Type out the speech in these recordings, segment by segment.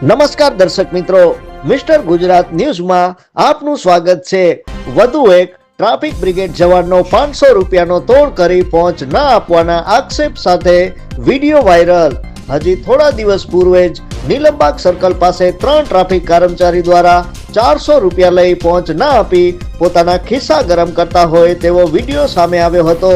નમસ્કાર દર્શક મિત્રો, મિસ્ટર ગુજરાત ન્યૂઝમાં આપનું સ્વાગત છે. વધુ એક ટ્રાફિક બ્રિગેડ જવાનનો પાંચસો રૂપિયાનો તોડ કરી પહોંચ ન આપવાના આક્ષેપ સાથે વીડિયો વાયરલ. હજી થોડા દિવસ પૂર્વે જ નીલમબાગ સર્કલ પાસે ત્રણ ટ્રાફિક કર્મચારી દ્વારા ચારસો રૂપિયા લઈ પહોંચ ન આપી પોતાના ખિસ્સા ગરમ કરતા હોય તેવો વીડિયો સામે આવ્યો હતો.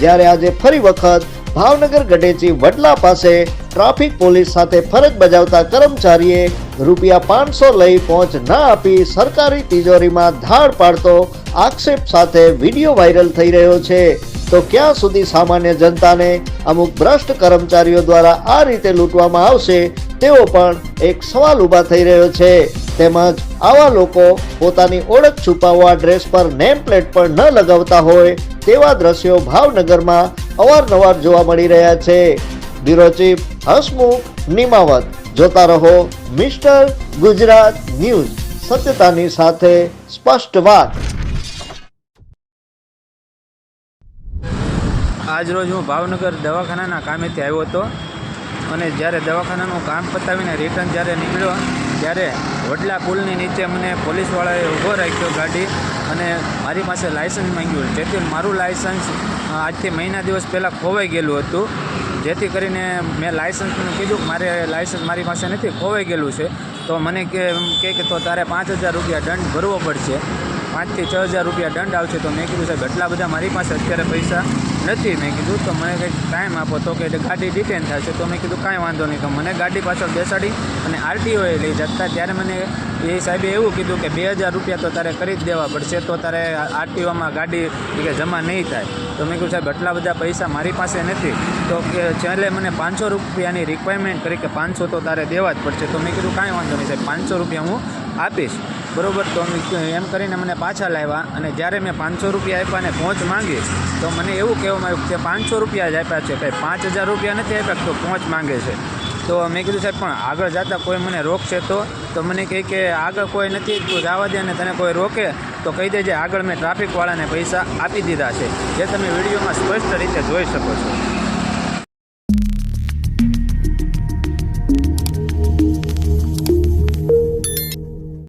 જ્યારે આજે ફરી વખત ભાવનગર ગઢેચી વડલા પાસે ટ્રાફિક પોલીસ સાથે ફરજ બજાવતા કર્મચારીએ રૂપિયા પાંચસો લઈ પહોંચ ન આપી સરકારી તિજોરીમાં ધાડ પાડતો આક્ષેપ સાથે વીડિયો વાયરલ થઈ રહ્યો છે. તો ક્યાં સુધી સામાન્ય જનતાને અમુક ભ્રષ્ટ કર્મચારીઓ દ્વારા આ રીતે લૂંટવામાં આવશે, તેવો પણ એક સવાલ ઊભા થઈ રહ્યો છે. તેમજ આવા લોકો પોતાની ઓળખ છુપાવવા ડ્રેસ પર નેમ પ્લેટ પણ ન લગાવતા હોય, તેવા દ્રશ્યો ભાવનગરમાં અવારનવાર જોવા મળી રહ્યા છે. Bureau chief Hasmukh Nimavat. જોતા રહો મિસ્ટર ગુજરાત ન્યૂઝ. સત્યતાની સાથે સ્પષ્ટ વાત. આજ રોજ હું ભાવનગર દવાખાનાના કામેથી આવ્યો હતો અને જ્યારે દવાખાનાનું કામ પતાવીને રિટર્ન જ્યારે નીકળ્યો, ત્યારે વડલા પુલની નીચે મને પોલીસવાળાએ ઊભો રાખ્યો ગાડી અને મારી પાસે લાયસન્સ માંગ્યું. જેથી મારું લાયસન્સ આજથી મહિના દિવસ પહેલાં ખોવાઈ ગયેલું હતું. જેથી કરીને મેં લાઇસન્સનું કીધું કે મારે લાઇસન્સ મારી પાસે નથી, ખોવાઈ ગયેલું છે. તો મને કે કહે કે તો તારે પાંચ હજાર રૂપિયા દંડ ભરવો પડશે. પાંચથી છ હજાર રૂપિયા દંડ આવશે. તો મેં કીધું સાહેબ, એટલા બધા મારી પાસે અત્યારે પૈસા નથી. મેં કીધું, તો મને કંઈક ટાઈમ આપો. તો કે ગાડી ડિટેન થશે. તો મેં કીધું, કાંઈ વાંધો નહીં. તો મને ગાડી પાછળ બેસાડી અને આરટીઓએ લઈ જતા. ત્યારે મને એ સાહેબે એવું કીધું કે, બે હજાર રૂપિયા તો તારે કરી જ દેવા પડશે, તો તારે આરટીઓમાં ગાડી કે જમા નહીં થાય. તો મેં કીધું, સાહેબ એટલા બધા પૈસા મારી પાસે નથી. તો કે, છેલ્લે મને પાંચસો રૂપિયાની રિક્વાયરમેન્ટ કરી કે પાંચસો તો તારે દેવા જ પડશે. તો મેં કીધું, કાંઈ વાંધો નહીં, સાહેબ. પાંચસો રૂપિયા હું આપીશ. બરાબર, તો એમ કરીને મને પાછા લાવ્યા અને જ્યારે મેં પાંચસો રૂપિયા આપ્યા અને પહોંચ માંગી તો મને એવું કહેવામાં આવ્યું કે પાંચસો રૂપિયા જ આપ્યા છે કંઈ પાંચ હજાર રૂપિયા નથી આપ્યા તો પહોંચ માંગે છે. તો મેં કીધું, સાહેબ, પણ આગળ જતાં કોઈ મને રોકશે તો? તો મને કહે કે, આગળ કોઈ નથી, તું જવા દે અને તને કોઈ રોકે, તો કહી દેજે, આગળ મેં ટ્રાફિકવાળાને પૈસા આપી દીધા છે. જે તમે વિડીયોમાં સ્પષ્ટ રીતે જોઈ શકો છો.